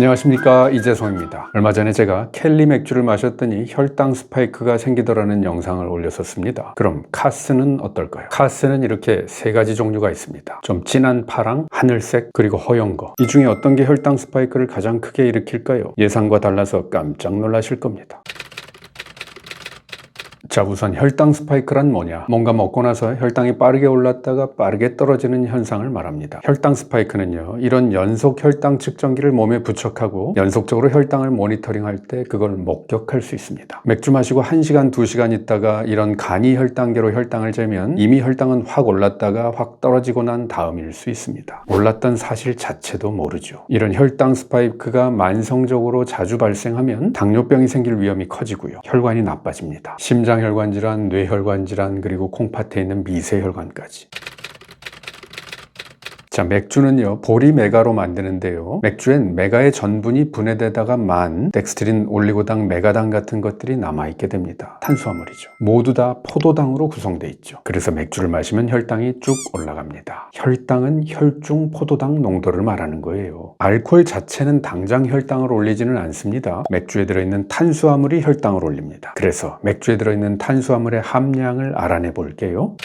안녕하십니까 이재성입니다. 얼마 전에 제가 켈리 맥주를 마셨더니 혈당 스파이크가 생기더라는 영상을 올렸었습니다. 그럼 카스는 어떨까요? 카스는 이렇게 세 가지 종류가 있습니다. 좀 진한 파랑, 하늘색, 그리고 허연 거. 이 중에 어떤 게 혈당 스파이크를 가장 크게 일으킬까요? 예상과 달라서 깜짝 놀라실 겁니다. 자, 우선 혈당 스파이크란 뭐냐? 뭔가 먹고 나서 혈당이 빠르게 올랐다가 빠르게 떨어지는 현상을 말합니다. 혈당 스파이크는요, 이런 연속 혈당 측정기를 몸에 부착하고 연속적으로 혈당을 모니터링할 때 그걸 목격할 수 있습니다. 맥주 마시고 1시간, 2시간 있다가 이런 간이 혈당계로 혈당을 재면 이미 혈당은 확 올랐다가 확 떨어지고 난 다음일 수 있습니다. 올랐던 사실 자체도 모르죠. 이런 혈당 스파이크가 만성적으로 자주 발생하면 당뇨병이 생길 위험이 커지고요. 혈관이 나빠집니다. 심장 혈관 질환, 뇌혈관 질환, 그리고 콩팥에 있는 미세혈관까지. 자, 맥주는요, 보리 메가로 만드는데요. 맥주엔 메가의 전분이 분해되다가 만, 덱스트린, 올리고당, 메가당 같은 것들이 남아있게 됩니다. 탄수화물이죠. 모두 다 포도당으로 구성되어 있죠. 그래서 맥주를 마시면 혈당이 쭉 올라갑니다. 혈당은 혈중 포도당 농도를 말하는 거예요. 알코올 자체는 당장 혈당을 올리지는 않습니다. 맥주에 들어있는 탄수화물이 혈당을 올립니다. 그래서 맥주에 들어있는 탄수화물의 함량을 알아내 볼게요.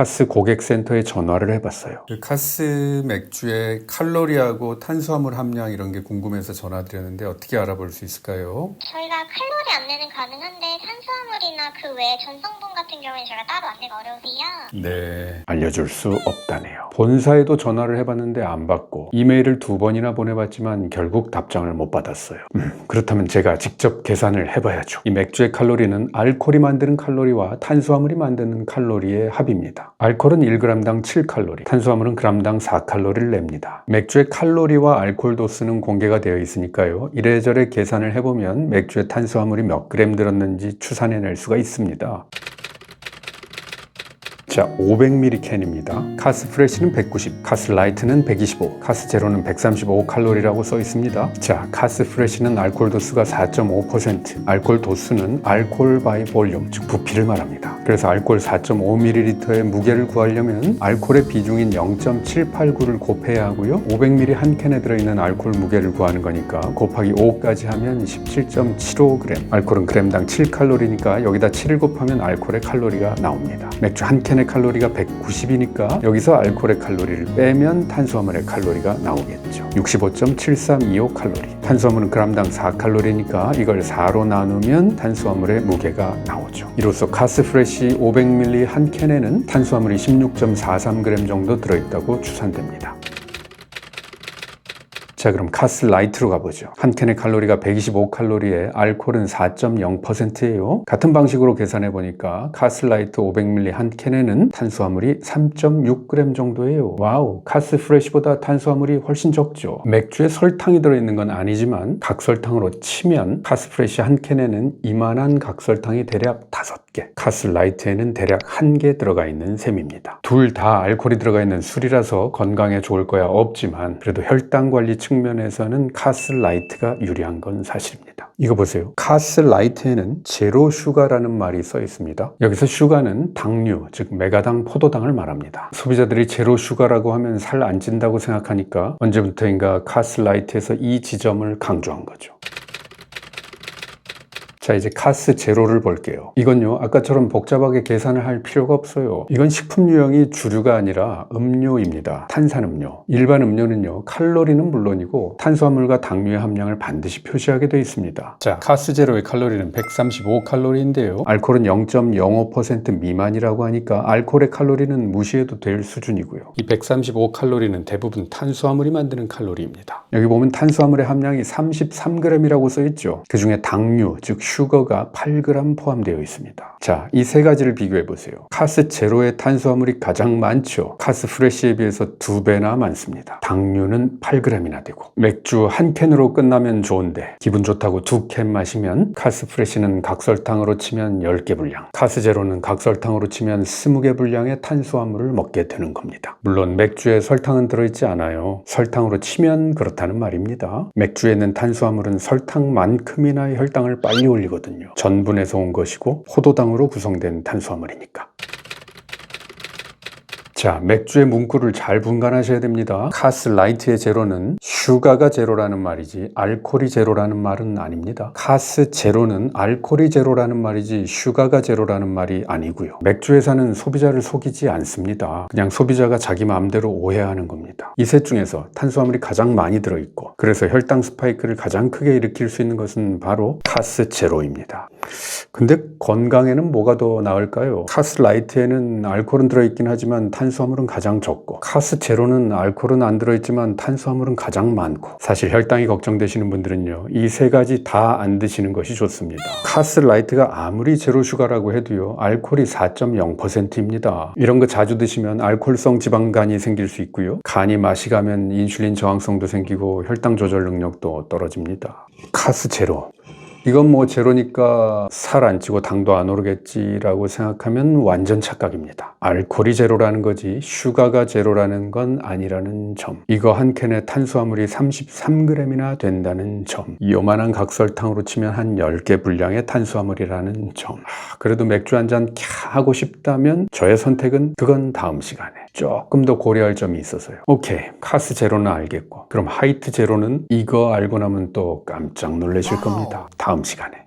카스 고객센터에 전화를 해봤어요. 그 카스 맥주의 칼로리하고 탄수화물 함량 이런 게 궁금해서 전화드렸는데 어떻게 알아볼 수 있을까요? 저희가 칼로리 안내는 가능한데 탄수화물이나 그 외 전성분 같은 경우에 저희가 따로 안내가 어려우세요. 네. 알려줄 수 없다네요. 본사에도 전화를 해봤는데 안 받고 이메일을 두 번이나 보내봤지만 결국 답장을 못 받았어요. 음, 그렇다면 제가 직접 계산을 해봐야죠. 이 맥주의 칼로리는 알코올이 만드는 칼로리와 탄수화물이 만드는 칼로리의 합입니다. 알코올은 1g당 7칼로리, 탄수화물은 g당 4칼로리를 냅니다. 맥주의 칼로리와 알코올 도수는 공개가 되어 있으니까요. 이래저래 계산을 해보면 맥주의 탄수화물이 몇 그램 들었는지 추산해낼 수가 있습니다. 자, 500ml 캔입니다. 카스 프레시는 190, 카스 라이트는 125, 카스 제로는 135 칼로리라고 써 있습니다. 자, 카스 프레시는 알코올 도수가 4.5%, 알코올 도수는 알코올 바이 볼륨, 즉 부피를 말합니다. 그래서 알코올 4.5ml의 무게를 구하려면 알코올의 비중인 0.789를 곱해야 하고요. 500ml 한 캔에 들어있는 알코올 무게를 구하는 거니까 곱하기 5까지 하면 17.75g. 알코올은 그램당 7칼로리니까 여기다 7을 곱하면 알코올의 칼로리가 나옵니다. 맥주 한 캔의 칼로리가 190이니까 여기서 알코올의 칼로리를 빼면 탄수화물의 칼로리가 나오겠죠. 65.7325 칼로리. 탄수화물은 그램당 4칼로리니까 이걸 4로 나누면 탄수화물의 무게가 나오죠. 이로써 카스 프레시 500ml 한 캔에는 탄수화물이 16.43g 정도 들어있다고 추산됩니다. 자 그럼 카스 라이트로 가보죠. 한 캔의 칼로리가 125칼로리에 알코올은 4.0%예요. 같은 방식으로 계산해 보니까 카스 라이트 500ml 한 캔에는 탄수화물이 3.6g 정도예요. 와우, 카스 프레시보다 탄수화물이 훨씬 적죠. 맥주에 설탕이 들어있는 건 아니지만 각설탕으로 치면 카스 프레시 한 캔에는 이만한 각설탕이 대략 5개, 카스 라이트에는 대략 1개 들어가 있는 셈입니다. 둘 다 알코올이 들어가 있는 술이라서 건강에 좋을 거야 없지만 그래도 혈당 관리 측 면에서는 카스 라이트가 유리한 건 사실입니다. 이거 보세요. 카스 라이트에는 제로 슈가라는 말이 써 있습니다. 여기서 슈가는 당류, 즉 메가당 포도당을 말합니다. 소비자들이 제로 슈가라고 하면 살 안 찐다고 생각하니까 언제부터인가 카스 라이트에서 이 지점을 강조한 거죠. 자 이제 카스 제로를 볼게요. 이건요 아까처럼 복잡하게 계산을 할 필요가 없어요. 이건 식품 유형이 주류가 아니라 음료입니다. 탄산음료. 일반 음료는요 칼로리는 물론이고 탄수화물과 당류의 함량을 반드시 표시하게 되어 있습니다. 자 카스 제로의 칼로리는 135칼로리인데요. 알코올은 0.05% 미만이라고 하니까 알코올의 칼로리는 무시해도 될 수준이고요. 이 135칼로리는 대부분 탄수화물이 만드는 칼로리입니다. 여기 보면 탄수화물의 함량이 33g이라고 써 있죠. 그 중에 당류 즉 슈거가 8g 포함되어 있습니다. 자, 이 세 가지를 비교해 보세요. 카스 제로의 탄수화물이 가장 많죠. 카스 프레시에 비해서 두 배나 많습니다. 당류는 8g이나 되고 맥주 한 캔으로 끝나면 좋은데 기분 좋다고 두 캔 마시면 카스 프레시는 각설탕으로 치면 10개 분량, 카스 제로는 각설탕으로 치면 20개 분량의 탄수화물을 먹게 되는 겁니다. 물론 맥주에 설탕은 들어있지 않아요. 설탕으로 치면 그렇다는 말입니다. 맥주에 있는 탄수화물은 설탕만큼이나 혈당을 빨리 올 리고 올리거든요. 전분에서 온 것이고 포도당으로 구성된 탄수화물이니까. 자, 맥주의 문구를 잘 분간하셔야 됩니다. 카스 라이트의 제로는 슈가가 제로라는 말이지 알코올이 제로라는 말은 아닙니다. 카스 제로는 알코올이 제로라는 말이지 슈가가 제로라는 말이 아니고요. 맥주 회사는 소비자를 속이지 않습니다. 그냥 소비자가 자기 마음대로 오해하는 겁니다. 이 셋 중에서 탄수화물이 가장 많이 들어있고 그래서 혈당 스파이크를 가장 크게 일으킬 수 있는 것은 바로 카스 제로입니다. 근데 건강에는 뭐가 더 나을까요? 카스 라이트에는 알코올은 들어있긴 하지만 탄수화물은 가장 적고 카스 제로는 알코올은 안 들어있지만 탄수화물은 가장 많고 사실 혈당이 걱정되시는 분들은요 이 세 가지 다 안 드시는 것이 좋습니다. 카스 라이트가 아무리 제로 슈가라고 해도요 알코올이 4.0%입니다. 이런 거 자주 드시면 알코올성 지방간이 생길 수 있고요 간이 맛이 가면 인슐린 저항성도 생기고 혈당 조절 능력도 떨어집니다. 카스 제로 이건 뭐 제로니까 살 안 찌고 당도 안 오르겠지라고 생각하면 완전 착각입니다. 알코올이 제로라는 거지 슈가가 제로라는 건 아니라는 점. 이거 한 캔에 탄수화물이 33g이나 된다는 점. 요만한 각설탕으로 치면 한 10개 분량의 탄수화물이라는 점. 아, 그래도 맥주 한 잔 캬 하고 싶다면 저의 선택은 그건 다음 시간에. 조금 더 고려할 점이 있어서요. 오케이. 카스 제로는 알겠고. 그럼 하이트 제로는 이거 알고 나면 또 깜짝 놀라실 겁니다. 다음 시간에.